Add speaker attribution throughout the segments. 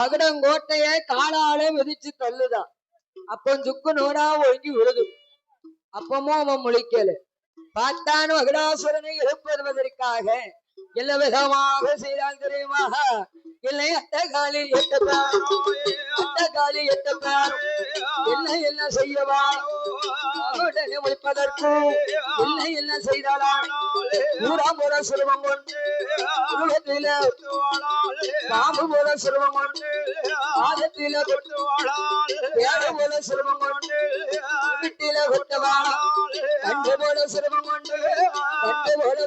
Speaker 1: பகடங்கோட்டைய காலாலே மிதிச்சு தள்ளுதான். அப்போ சுக்கு நூறா ஒழுங்கி விழுது அப்பமும் அவன் முழிக்கல. பார்த்தான் மகுடாசுரனை எழுப்புவதற்காக எல்லா விதமாக செய்தால் தெரியுமா இல்லை அட்ட காலி எட்ட பேர் அட்ட காலி எட்ட பேர் என்ன என்ன செய்யவா? உடனே முடிப்பதற்கு என்ன என்ன செய்தாளா நூறாம் போல சிறுவம் உலகத்தில பாம்பு போல சிறுவம் கொண்டு ஆதத்தில போல சிறுவம் வீட்டில கொட்டவாளா கண்டு போல கொண்டு கண்டு போல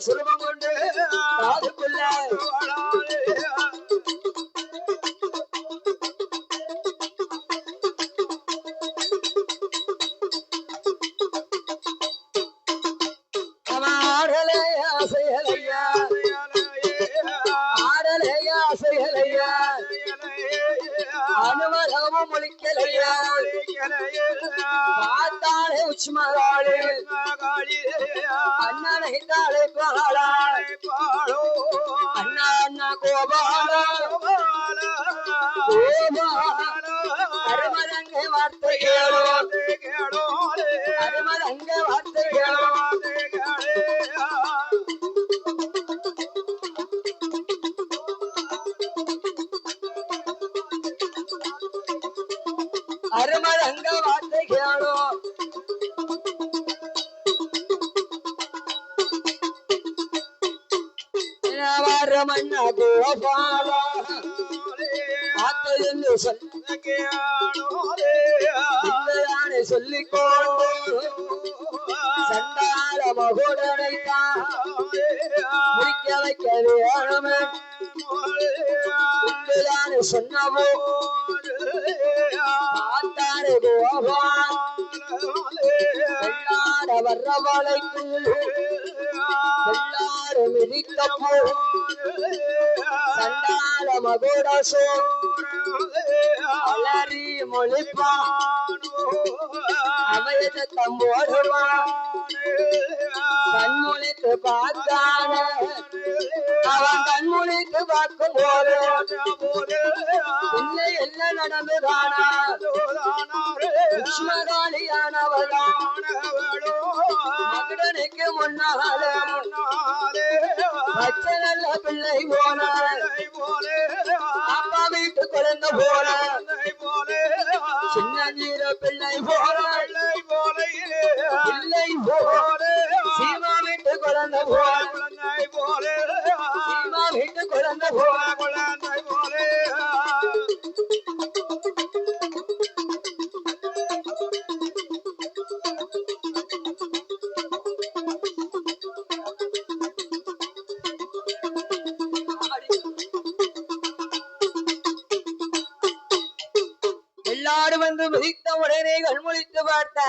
Speaker 1: கொண்டு காதுக்குள்ள பார்த்தாலே உச்மகாளே அண்ணனை தாளை பாலா அண்ணா அண்ணா கோபாலா கோபா அருமதங்க வார்த்தை கேளோ வரமண்ண கோபாலா வார்த்தை என்று சொல்ல இல்லையானே சொல்லிக்கொண்டு முடிக்க வைக்க வேணுமே சொன்னவோ பார்த்தாரு கோபால் வெள்ளாட வர்றவளைக்கு வெள்ளாடு மிதிக்கப்போ சண்டாள மகுடசோ அலறி மொழிப்பா அவையத தம்போடுவான் கண்முழித்து பார்த்தான அவன் கண்முழித்து பார்க்கும் போது என்ன நடந்துதானா உஷ்மகாலியானவதான் முன்னாலே. முன்னாலே பச்சை நல்ல பிள்ளை போல. அப்பா வீட்டு குழந்தை போல. சின்ன நீர பிள்ளை போல. பிள்ளை போல. சீமா வீட்டு குழந்தை போல. சீமா வீட்டு குழந்தை போல. பார்த்த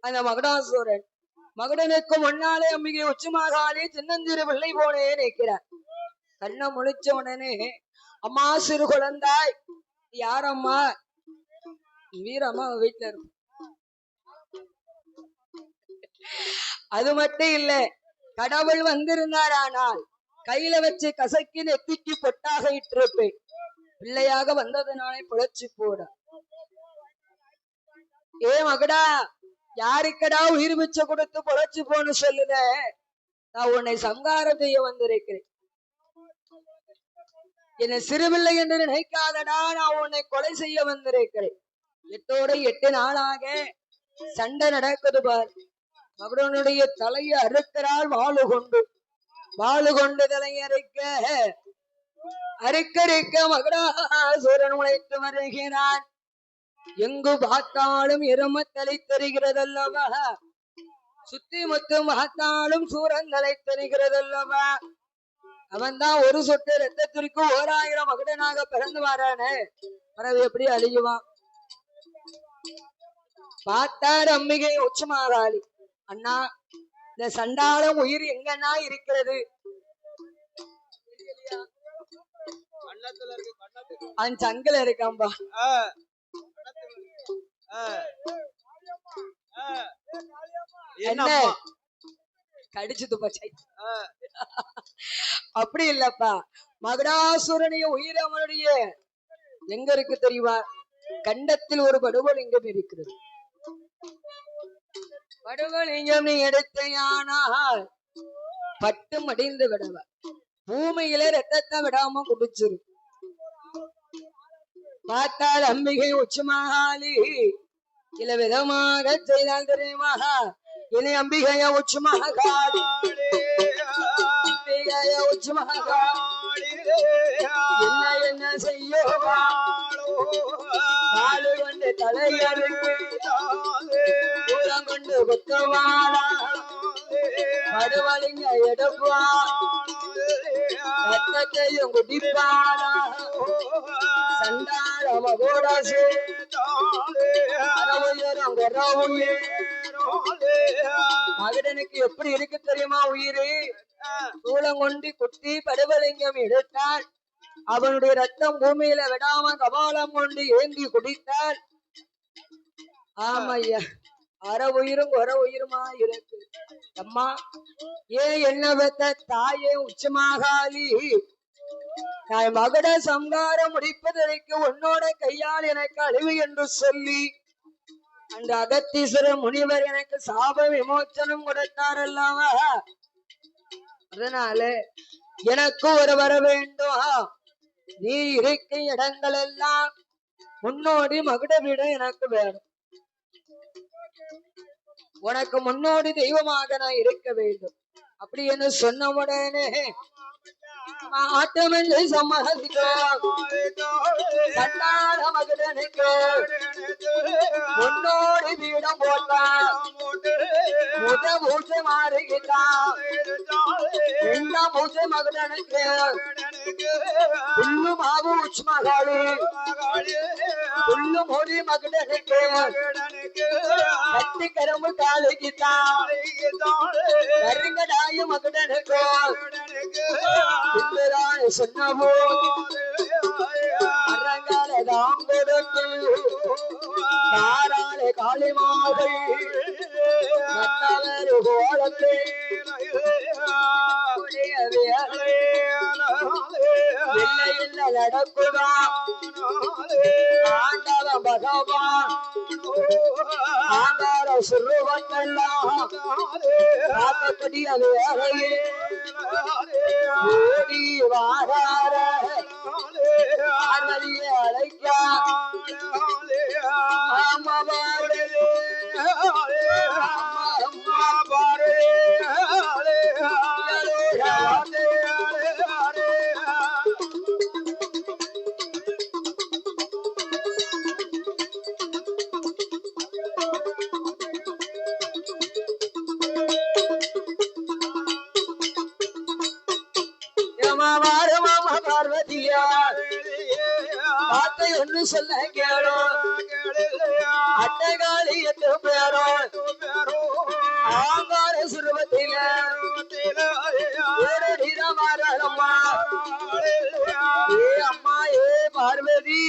Speaker 1: அந்த மகுடாசூரன். மகுடனுக்கு முன்னாலே அம்பிகை உச்சமாகாலே சின்னஞ்சிறு பிள்ளை போனே நிற்கிறார். கண்ணை முழிச்ச உடனே அம்மா சிறு குழந்தாய் யாரம்மா? வீரம்மா வீட்டுல அது மட்டும் இல்ல கடவுள் வந்திருந்தாரானால் கையில வச்சு கசக்கி நெத்திக்கு பொட்டாக இட்டிருப்பேன். பிள்ளையாக வந்ததுனாலே புழைச்சு போட ஏ மகடா யாருக்கடா உயிர் மிச்ச கொடுத்து பொழைச்சு போன்னு சொல்லுத நான் உன்னை சங்காரம் செய்ய வந்திருக்கிறேன். என்னை சிறுபிள்ளை என்று நினைக்காதடா நான் உன்னை கொலை செய்ய வந்திருக்கிறேன். எட்டோட எட்டு நாளாக சண்டை நடக்குது பார். மகுடனுடைய தலையை அறுக்கிறாள் வாழு கொண்டு வாழு கொண்டு தலையை அறுக்க அறுக்கறுக்க சூரன் உழைத்து வருகிறான். எங்கு பார்த்தாலும் எரும தலை தெரிகிறதல்லவா சுத்தி முத்தும் பார்த்தாலும் சூரன் தலை தெரிகிறதல்லவா அவன் தான் ஒரு சொட்டு ரத்தத்திற்கு ஓராயிரம் மகடனாக பிறந்து வரானே பிறகு எப்படி அழியுவான் பார்த்தார் அம்பிகை உச்சமாகாளி அண்ணா இந்த சண்டாளம் உயிர் எங்கண்ணா இருக்கிறது அவன் சங்கில இருக்கான்பா என்ன? கடிச்சு துப்பச்சை அப்படி இல்லப்பா. மகடாசுரனுடைய உயிர் அவனுடைய. எங்க இருக்கு தெரியுமா? கண்டத்தில் ஒரு படுகோலிங்கம் இருக்கிறது. படுகோலிங்கம் நீ எடுத்தையானால் பட்டு மடிந்து விடவ. பூமியில ரத்தத்தை விடாம குடிச்சிரு. பார்த்தால் அம்பிகை உச்சமாகாளி சில விதமாக செய்தால் தெரியுமா இனி அம்பிகைய உச்சமாகாளி அம்பிகைய உச்சமாகாளி என்ன என்ன செய்யோ? காலு கொண்டு தலையறுத்து கொண்டு குத்துவாளா படுவலிங்க எடுப்பா ரத்தத்தையும் குடிப்பாளா மகடனுக்கு எப்படி இருக்கு தெரியுமா உயிரே சூளங்கொண்டி குத்தி படுவலிங்கம் எடுத்தார். அவனுடைய ரத்தம் பூமியில விடாம கபாலம் கொண்டு ஏந்தி குடித்தார் ஆமையா அற உயிரும் ஒர உயிருமா இருக்கு அம்மா ஏன் என்ன பெத்த தாயே உச்சமாகாலி? நான் மகட சம்காரம் முடிப்பதற்கு உன்னோட கையால் எனக்கு அழிவு என்று சொல்லி அந்த அகத்தீஸ்வர முனிவர் எனக்கு சாப விமோச்சனம் கொடுத்தார் அல்லவா அதனால எனக்கு ஒரு வர வேண்டும். நீ இருக்கும் இடங்கள் எல்லாம் முன்னோடி மகுட வீடு எனக்கு வேணும். உனக்கு முன்னோடி தெய்வமாக நான் இருக்க வேண்டும். அப்படி என்று சொன்ன உடனே ஆட்டம் என்று முன்னோடி வீடம் போட்டான். முத பூஜை மாறுகிறான் ரெண்டாம் பூஜை மகுடனுக்கு புல்லு மாவு உச்மகாளி புல்லு மொழி மகுடனுக்கு கத்தி கரும்பு காலுக்குத்தான் கருங்கடாய மகுடனுக்கு சொன்னவோ அரங்கால தாம் கொடுத்து காளிமாவை நடக்குதா ஆண்டவன் பகவான் ஆண்டார சுருவத்தெல்லாம் காக்கக்கூடிய வேலையே ஓடி வாரார அழைக்க வார்த்தை ஒண்ணு சொல்ல கேளோ அட்டகாளி என்று பேரோ ஆங்கார சுருவத்தில ஏறடிதான் மாறம்மா ஏ அம்மா ஏ பார்வதி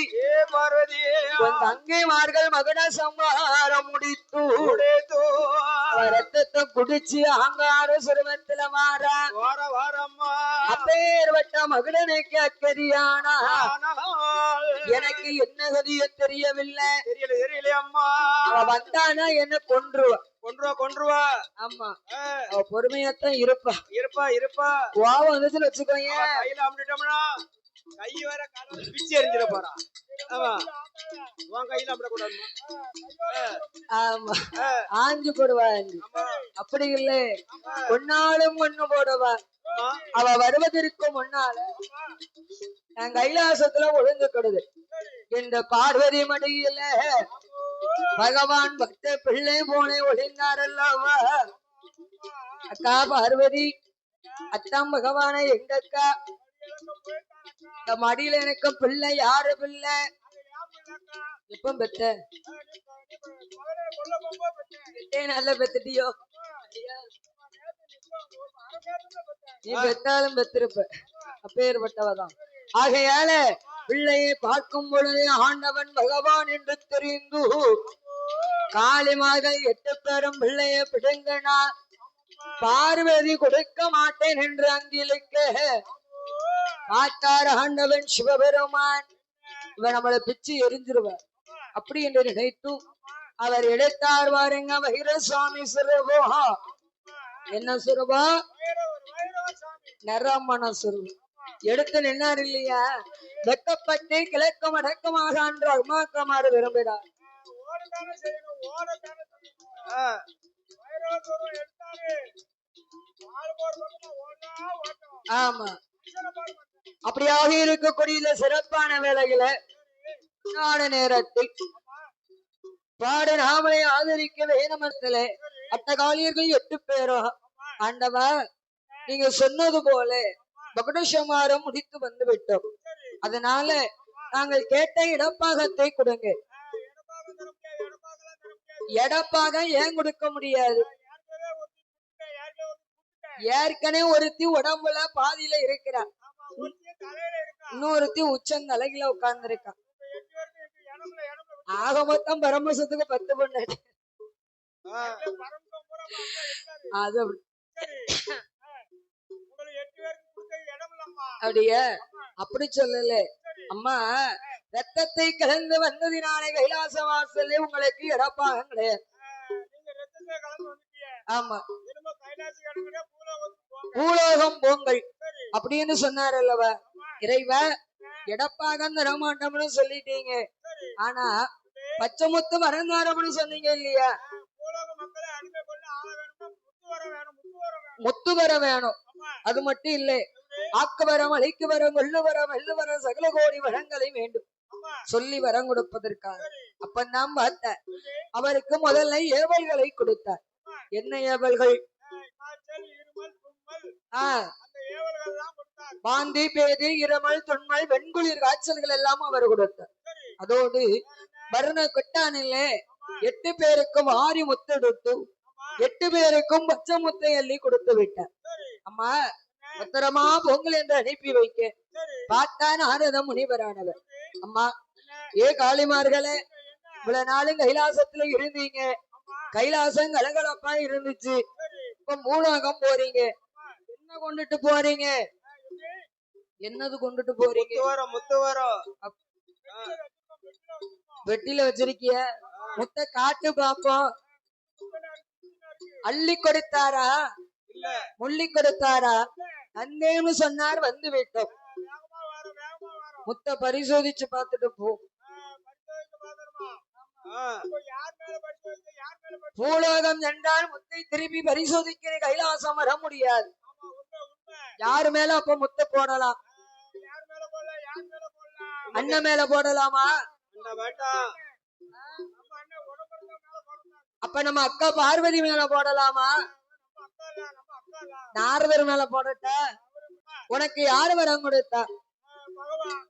Speaker 1: உன் தங்கைமார்கள் மகன சம்ஹாரம் முடித்து ரத்தத்தை குடிச்சு ஆங்கார சுருவத்துல மாறா அப்பேற்பட்ட மகனனுக்கு அக்கறியானா எனக்கு என்ன கதியோ தெரியவில்லை.
Speaker 2: தெரியல தெரியல அம்மா.
Speaker 1: அவ வந்தானா என்ன கொன்றுவா?
Speaker 2: கொன்றுவா கொன்றுவா.
Speaker 1: ஆமா. அவ பொறுமையாத்தான் இருப்பா.
Speaker 2: இருப்பா இருப்பா.
Speaker 1: கோவம் வந்துச்சுன்னு வச்சுக்கோங்க
Speaker 2: அவ கையில அமிட்டோம்னா கை வேற பிச்சு எரிஞ்சிட போறா. ஆமா. உன் கையில அமிட கூடாதுமா
Speaker 1: ஆமா. ஆஞ்சு போடுவா அப்படி இல்ல. பொன்னாலும் ஒண்ணு போடுவா. அவ வருவதற்கு முன்னால நான் கைலாசத்துல ஒழுங்குப்படுது இந்த பார்வதி மடியில பகவான் பக்த பிள்ளை போனே ஒழிந்தார் அல்லவா அக்கா பார்வதி அத்தாம் பகவானை எங்க அக்கா இந்த மடியில எனக்கு பிள்ளை யாரு பிள்ளை? எப்ப பெத்த? பெத்தே நல்ல பெத்துட்டியோ? நீ பெத்தாலும் பெத்திருப்ப. அப்பேற்பட்டவதான் ஆகையால பிள்ளையை பார்க்கும் பொழுது ஆண்டவன் பகவான் என்று தெரிந்து காளிமாக எட்டு பேரும் பிள்ளையை பிடுங்கினா பார்வதி கொடுக்க மாட்டேன் என்று அங்கிலுக்க காத்தார் ஆண்டவன் சிவபெருமான். இவன் நம்மளை பிச்சு எரிஞ்சிருவார் அப்படி என்று நினைத்து அவர் எடுத்தார் வாருங்க வைர சுவாமி சிறுவா. என்ன சிறுவா?
Speaker 2: வைரவர் வைரவர்
Speaker 1: நரமண சிறுவா. எடுத்து நின்னார் இல்லையா? வெக்கப்பட்டு கிழக்கம் அடக்கமாக என்று அம்மாக்கமாறு விரும்பினார். ஆமா. அப்படியாக இருக்கக்கூடிய சிறப்பான வேலைகளை நாட நேரத்தில் பாட நாமளை ஆதரிக்க வேணுமத்திலே அட்டகாலியர்கள் எட்டு பேரோ ஆண்டவா நீங்க சொன்னது போல பகுடசமாரம் முடித்து வந்து விட்டோம் அதனால நாங்கள் கேட்ட இடப்பாகத்தை கொடுங்க. எடப்பாக ஏன் கொடுக்க முடியாது? ஏற்கனவே ஒருத்தி உடம்புல பாதியில இருக்கிறான்
Speaker 2: ஆமா ஒருத்தியே தலையில இருக்கா?
Speaker 1: இன்னொருத்தி உச்சந்தலையில
Speaker 2: இடம்ல விட்டு
Speaker 1: ஆக மொத்தம் பரமசத்துக்கு பத்து பொண்ணு அது அப்படியே? அப்படி சொல்லல. அம்மா ரத்தத்தை கலந்து வந்ததினாலே கைலாச வாசல்ல உங்களுக்கு இடப்பாகம் கிடையாது
Speaker 2: நீங்க ரத்தத்தை கலந்து வந்துட்டீங்க
Speaker 1: ஆமா. பூலோகம் போங்கள். அப்படின்னு சொன்னார் அல்லவா இறைவ இடப்பாகம் தரமாட்டோம்னு சொல்லிட்டீங்க. ஆனா பச்சைமுத்து வரந்தாரம்னு சொன்னீங்க இல்லையா?
Speaker 2: முத்து வர வேணும்
Speaker 1: அது மட்டும் இல்லை? ஆக்கு வரம் அழிக்கு வரம் கொள்ளு வரம் வெள்ளு வரம் சகல கோடி வரங்களை வேண்டும். சொல்லி வரம் கொடுப்பதற்காக. அப்பந்தான் பார்த்த அவருக்கு முதல்ல ஏவல்களை கொடுத்தார். என்ன ஏவல்கள்?
Speaker 2: பாந்தி இருமல்
Speaker 1: பேதி இரமல் தொன்மல் வெண்குளிர் காய்ச்சல்கள் எல்லாம் அவர் கொடுத்தார். அதோடு வருண கொட்டானிலே எட்டு பேருக்கும் ஆரி முத்தெடுத்து எட்டு பேருக்கும் பச்சை முத்தை அள்ளி கொடுத்து விட்டார். அம்மா பத்திரமா பொங்கல் என்று அனுப்பி வைக்க.
Speaker 2: பார்த்தான்
Speaker 1: பார்த்தா முனிவரானவர். அம்மா ஏ காளிமார்களே இவ்வளவு நாளும் கைலாசத்துல இருந்தீங்க. கைலாசம் கலகலப்பா இருந்துச்சு. இப்ப மூலகம் போறீங்க. என்ன கொண்டுட்டு போறீங்க? என்னது கொண்டுட்டு போறீங்க?
Speaker 2: முத்து வரும்
Speaker 1: வெட்டில வச்சிருக்கிய முத்த காட்டு பாப்போம் அள்ளி கொடுத்தாரா? முள்ளி கொடுத்தாரா? அந்தேன்னு சொன்னார் வந்து விட்டோம். முத்த பரிசோதிச்சு பார்த்துட்டு போ
Speaker 2: பரிசோதித்து பாத்துருமா யார் மேல பரிசோதிக்க யார் மேல பரிசோதிக்க
Speaker 1: பூலோகம் என்றால் முத்தை திருப்பி பரிசோதிக்கிற கைலாசம் வர முடியாது. யார் மேல அப்ப முத்த போடலாம்? அண்ணன் மேல போடலாமா? அப்ப நம்ம அக்கா பார்வதி மேல போடலாமா? நாரதர் மேல போடட்ட? உனக்கு யாரு வரம் கொடுத்தா?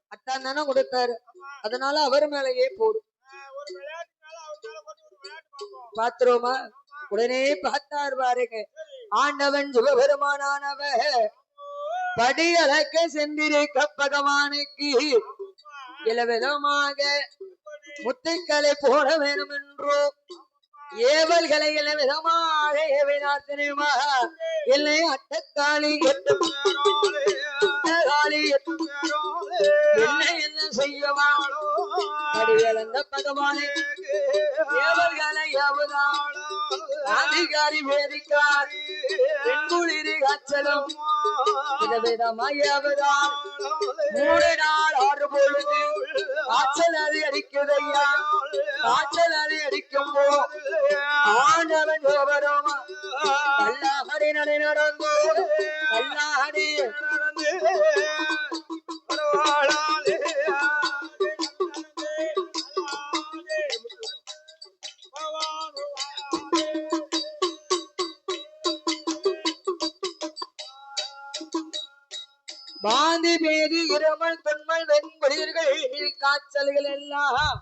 Speaker 1: அத்தான் தானே கொடுத்தாரு. அதனால அவர் மேலயே போடு. பாத்துருவோமா உடனே பார்த்தார் பாருங்க. ஆண்டவன் சிவபெருமானானவர் படி அளக்க சென்றிருக்க பகவானுக்கு இலவிதமாக முத்துக்களை போட வேண்டும் என்றோ ஏவல்களை இலவிதமாக ஏவினார் தெரியுமா? இல்லை அட்டக்காளி அட்டக்காளி எட்டு என்ன என்ன செய்யவா அடி பகவானே ஏவல்களை எவதால் அதிகாரி வேதிக்கார் பெண்குளிரி அச்சலும் விதவிதமாயவதால் மூணு நாள் ஆறு பொழுது காய்ச்சல் அது அடிக்குதையா? காய்ச்சல் அது அடிக்கும் போ ஆண்டவன் விவரம் கல்லாஹரி நடை நடந்து பாந்தி பேதி இருமல் தொன்மல் வெண்குளிர்கள் காய்ச்சல்கள் எல்லாம்.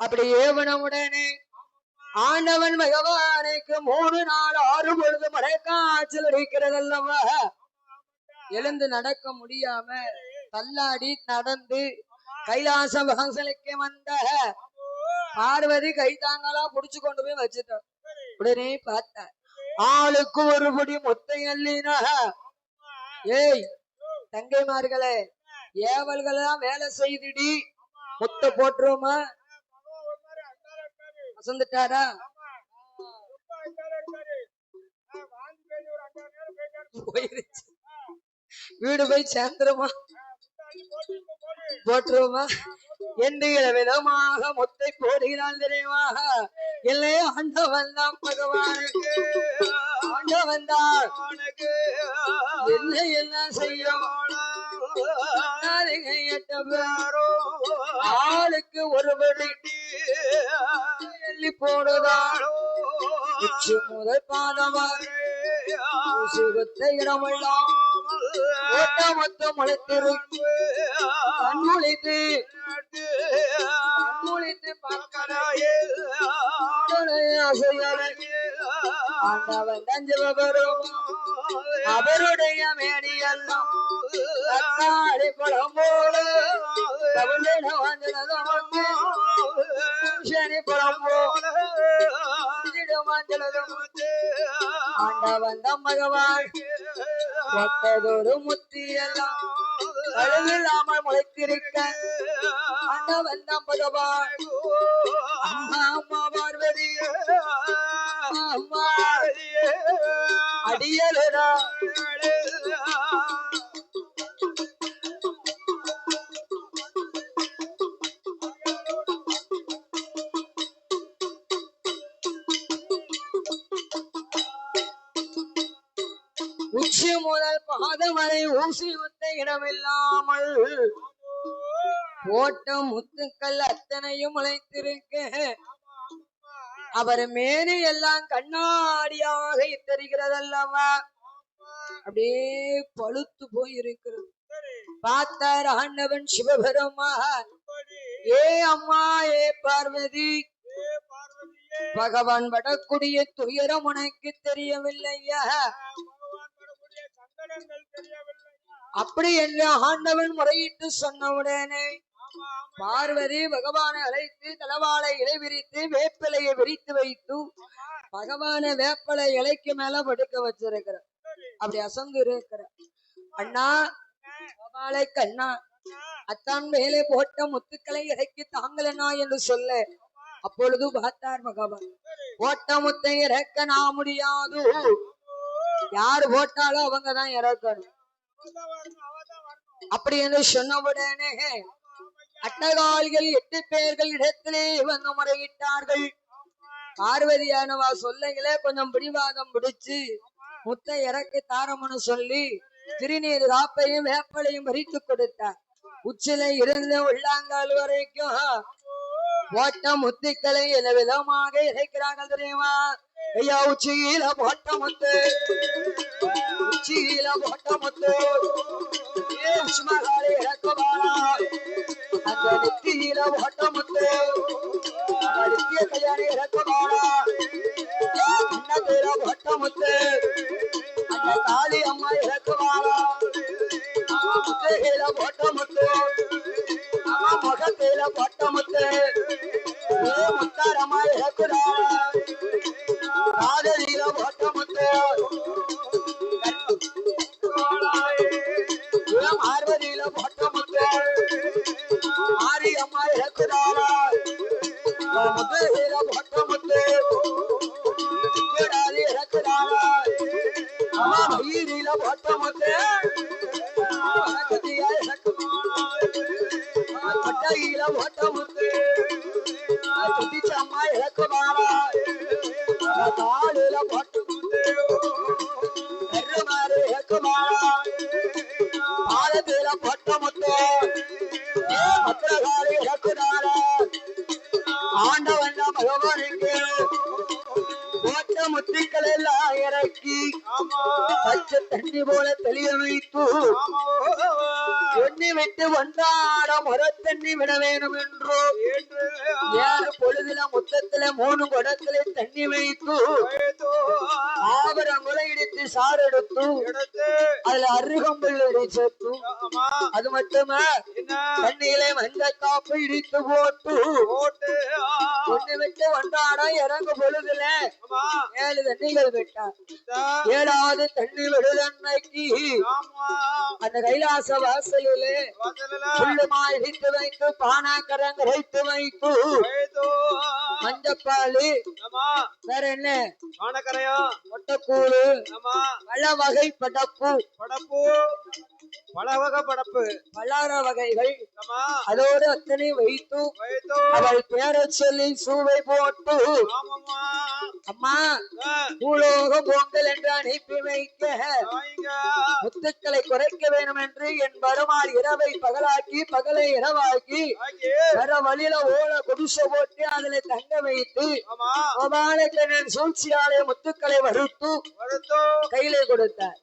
Speaker 1: அப்படி ஏவனவுடனே ஆண்டவன் பகவானுக்கு மூணு நாள் ஆறு பொழுது மழை காய்ச்சல் அடிக்கிறது அல்லவா எழுந்து நடக்க முடியாம தள்ளாடி நடந்து கைலாச வாசலுக்கு வந்த பார்வதி கைதாங்களா புடிச்சு கொண்டு போய் வச்சுட்டோம் உடனே பார்த்த ஆளுக்கு ஒரு படி மொத்த எல்லினா ஏய் தங்கைமார்களே ஏவல்களெல்லாம் வேலை செய்துடி முத்த போட்டுருவோமா? வசந்துட்டாரா? போயிருச்சு வீடு போய் சேர்ந்துருமா? போட்டுருவோமா? எந்த விதமாக முத்தை போடுகிறான் தெரியுமா? இல்லை ஆண்டவன் தான் பகவானுக்கு. ஆண்டவன் தான். என்ன என்ன எட்ட பேரோ ஆளுக்கு ஒருபடி எள்ளி போடுதாரோ? உச்சி முதல் பாதமாக சுகத்தை இடமெல்லாம் ஓட்ட முளைத்திருக்கு கண்முழித்து கண்முழித்து பார்க்கறாயே அசையாலே ஆண்டவன் தஞ்சவரும் அவருடைய மேடியெல்லாம் தக்காளி பழம் போல தமிழின வாஞ்சனதும் வந்து சனி பழம் போல ஆண்டவன் தம் மகவாழ் ஒட்டதொரு முத்தியெல்லாம் அழகில்லாமல் முளைத்திருக்க. அண்ணவன் நம் பகவான். அம்மா அம்மா பார்வதி அம்மா. அடியலடா முதல் பாதம் வரை ஊசி முத்த இடமில்லாமல் போட்ட முத்துக்கள் அத்தனையும் முளைத்திருக்க. அவர் மேனி எல்லாம் கண்ணாடியாக தெரிகிறதல்லவா? அப்படியே பழுத்து போய் இருக்கிறது பார்த்தார் ஆண்டவன் சிவபெருமான். ஏ அம்மா ஏ பார்வதி பகவான் படக்கூடிய துயரம் உனக்கு தெரியவில்லையா? அப்படி என்று ஆண்டவன் முறையிட்டு சொன்னவுடனே பார்வதி பகவானை அழைத்து தலவாளை இலை விரித்து வேப்பிலையை விரித்து வைத்து பகவானை வேப்பலை இலைக்கு மேல படுக்க வச்சிருக்கிற அப்படி அசந்து இருக்கிற அண்ணா பகவானை கண்ணா அத்தான் மேலே போட்ட முத்துக்களை இறக்கி தாங்களனா என்று சொல்ல அப்பொழுது பார்த்தார் பகவான். போட்ட முத்தை இறக்க நான் முடியாது. யாரு போட்டாலும் அவங்கதான் இறக்கணும். அப்படி என்று சொன்னவுடனே அட்டகாலிகள் எட்டு பேர்கள் இடத்திலே வந்து முறையிட்டார்கள். பார்வதியானவா சொல்லைகளே கொஞ்சம் பிடிவாதம் பிடிச்சு முத்தை இறக்கி தாரம்னு சொல்லி திருநீர் காப்பையும் வேப்பலையும் பறித்து கொடுத்தார். உச்சில இருந்து உள்ளாங்கால் வரைக்கும் ஓட்ட முத்துக்களை என விதமாக இறைக்கிறார்கள் தெரியுமா? ஐயா உச்சியில போட்ட முத்து உச்சியில போட்ட முத்து ஏ உஷ்மகாலை இறக்குவாரா அந்த நெத்தியில போட்ட முத்து அந்த நித்திய கல்யாணி இறக்குவாரா அன்னத்தில போட்ட முத்து அந்த காளி அம்மா இறக்குவாரா முத்தையில போட்ட முத்து அம்மா முகத்தில போட்ட முத்து ஏ முத்தாரம்மா இறக்குறாரா காதலில போட்ட முத்து ஏன் ஒன்றாட முறத்தண்ணி விட வேணும் என்று. ஏழு பொழுதுல மொத்தத்துல மூணு குடத்துல தண்ணி வைத்து ஆபரங்களை இடித்து சாறு எடுத்து அதுல அருகம்புல் இடிச்சு
Speaker 2: ஆமா.
Speaker 1: அது மட்டுமே? தண்ணியிலே மஞ்ச காப்பு இடித்து போட்டு ஒண்ணு விட்டு ஒன்றாட இறங்கு பொழுதுல. ஏழு தண்ணிகள் விட்டார்.
Speaker 2: இதா,
Speaker 1: ஏழாவது தண்ணி விடுதன்னைக்கு அந்த கைலாச வாசலிலே
Speaker 2: வாசல்ல
Speaker 1: வைத்து பானாக்கரங்க வைத்து வைத்து
Speaker 2: வைத்தோ.
Speaker 1: மஞ்சப்பாலு. வேற என்ன?
Speaker 2: வானக்கரையும்
Speaker 1: மொட்டைக்கூழு பல வகை படப்பு.
Speaker 2: படப்பு. பல வகை படப்பு
Speaker 1: பலார வகைகள்.
Speaker 2: ஆமா.
Speaker 1: அதோடு அத்தனை வைத்து அவள் சொல்லி சூவை போட்டு அம்மா பூலோக பொங்கல் என்று அனுப்பி வைக்க
Speaker 2: வாங்க.
Speaker 1: முத்துக்களை குறைக்க வேண்டும் என்று என் வருமாறு இரவை பகலாக்கி பகலை இரவாக்கி வர வழியில ஓல குடிசை போட்டு அதுல தங்க வைத்து
Speaker 2: ஆமா.
Speaker 1: கோபாலக்கண்ணன் சூழ்ச்சியாலே முத்துக்களை வறுத்து கையிலே கொடுத்தார்.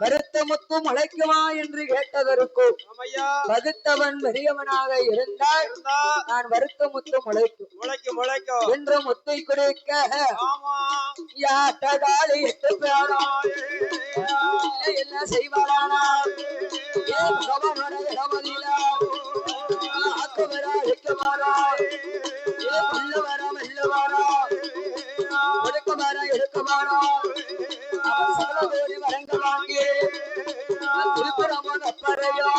Speaker 1: வருத்த முத்து முளைக்குமா என்று கேட்டதற்கு
Speaker 2: ஆமையா.
Speaker 1: வகுத்தவன் பெரியவனாக இருந்தால்
Speaker 2: இருந்தா.
Speaker 1: நான் வருத்த முத்து முளைக்கும்.
Speaker 2: முளைக்கும் முளைக்கும்.
Speaker 1: என்று முத்தை கொடுக்க
Speaker 2: ஆமா.
Speaker 1: யாட்டகாலி எட்டு பேரா என்ன செய்வாரானா ஆக்குவரா இக்குமாரா ஏ புல்லவரா மெல்லவாரா எடுக்குமாரா எடுக்குமாரா அவன் சகல கோடி வரங்க வாங்கி திருப்புறமன் அப்பறையோ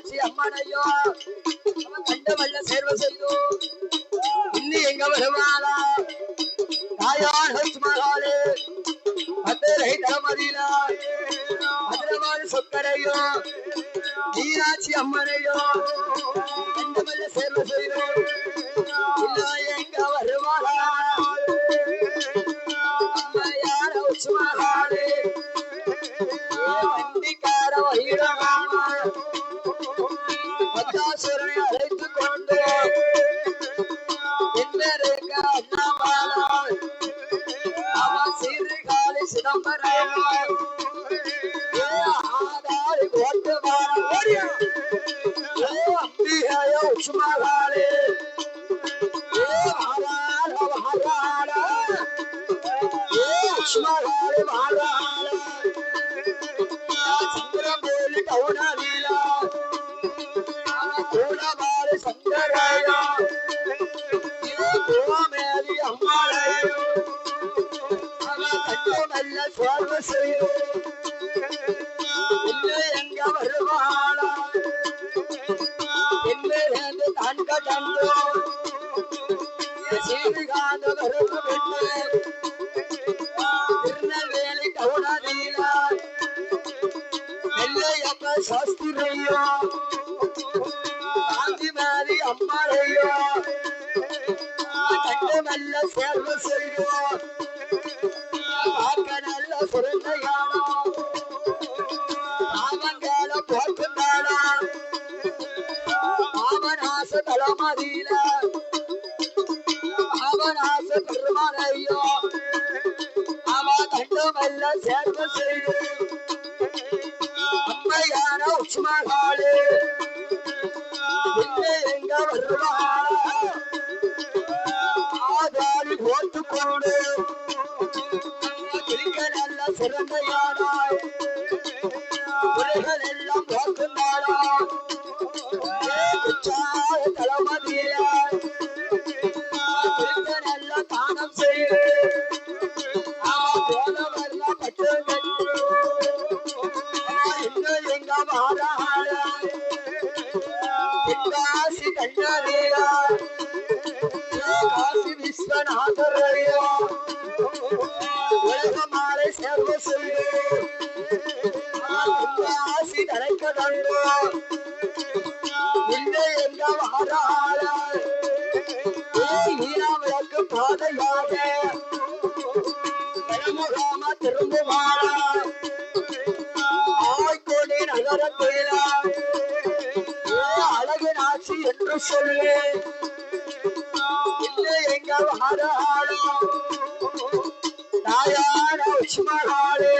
Speaker 1: ஏ விசாலாட்சி அம்மனையோ அவன் கண்டமல்ல சேர்வ செய்தோ. இன்னி எங்க வருவாளா தாயார் உச்சுமகாலே மதுரை தரமதிலா மதுரவாள் சொக்கரையோ மீனாட்சி அம்மனையோ. கண்டமல்ல சேர்வ செய்தோ. பத்தாசுரனை அழைத்து கொண்டு என்னருக்க அண்ணாமாலா அவன் சீர்காழி சிதம்பரம் ஏ ஆதாரி ஓட்டு வாரா ஏ அம்பிகைய உச்சுமகாலே ஏ மாறாட கண்டமல்ல சுவாம செய்யும் வருவாளா தான் கடந்தோ சீர்காந்த வருது விட்டு திருநெல்வேலி கவுனலீலா நெல்லையப்ப சாஸ்திரையோ காந்திமாரி அம்மாளையோ கண்டமல்ல சேர்வு செய்யோ சுரண்டையானோ ஆமங்கால போட்டுந்தாளா அவ கண்டமல்ல சேர்வு செய்யோ அம்மையான உச்சுமகாலே பிறந்தையாடாய் உலகள் எல்லாம் பார்க்கின்றாராய் தளபதியாய் எல்லாம் தானம் செய்து பட்டு இங்கு எங்க மாறாய் காசி கண்ணாரியா காசி விஸ்வநாதரையா தென்காசி நடக்க கண்டு இல்லை எங்க வாராளா ஈராவிளக்கு பாதையாக பழமுகாம திரும்புவாரா ஆய்கோடி நகரத்திலா அழகு நாச்சி என்று சொல்லு இல்லை எங்க வாராளா தாயான உஷ்மகாளே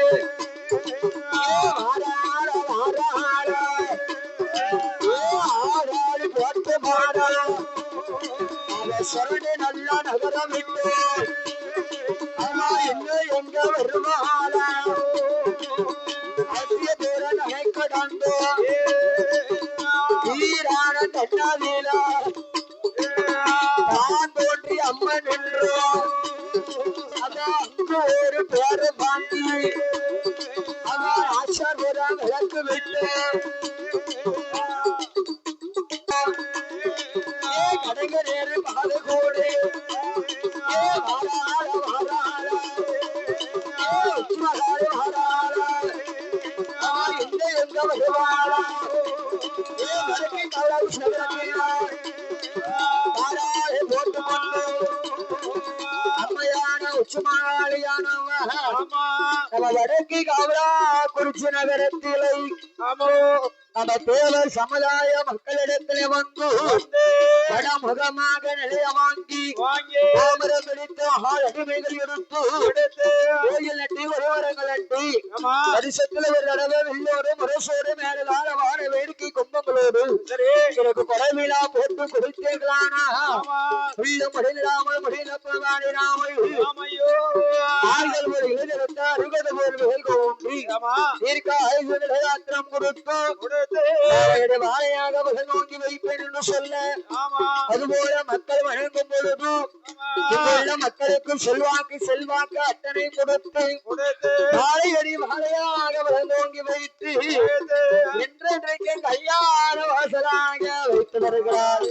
Speaker 1: அவ சொரணி நல்ல நகரம் விட்டு ஆனா இன்னும் எங்க வருவாளா? அதிக தூர நகைக்கடாண்டோ ஈரான தன்னாதீலா தான் தோன்றி அம்மன் நின்றோ அதான் ஒரு பேரு பாண்டி அதான் ஆச்சாரியரா விளக்கு விட்டு வடக்கு கவரா குறிச்சி நகரத்திலை நம்ம தேவர் சமுதாய மக்களிடத்திலே வந்து வடமுகமாக நிலைய வாங்கி கோபுரம் பிடித்து ஆள் அடிமைகள் எடுத்து கோயில் நட்டி ஒருவரங்கள் நட்டி வருஷத்துல ஒரு தடவை வெள்ளோடு முரசோடு மேலான வார வேடிக்கை கும்பங்களோடு எனக்கு குறைவிழா போட்டு கொடுத்தீர்களானா உள்ள ஒரு இளைஞருக்கு அருகது தீர்க்க ஆயுத நிலையாத்திரம் கொடுத்து மகன் நோக்கி வைப்பேன் என்று சொல்ல
Speaker 2: ஆமா.
Speaker 1: அதுபோல மக்கள் வணங்கும் பொழுது இங்குள்ள மக்களுக்கு செல்வாக்கு செல்வாக்கு அத்தனை கொடுத்து வாழையடி வாழையாக வழங்கோங்கி வைத்து என்றென்றைக்கு கல்யாண வாசலாக வைத்து வருகிறார்.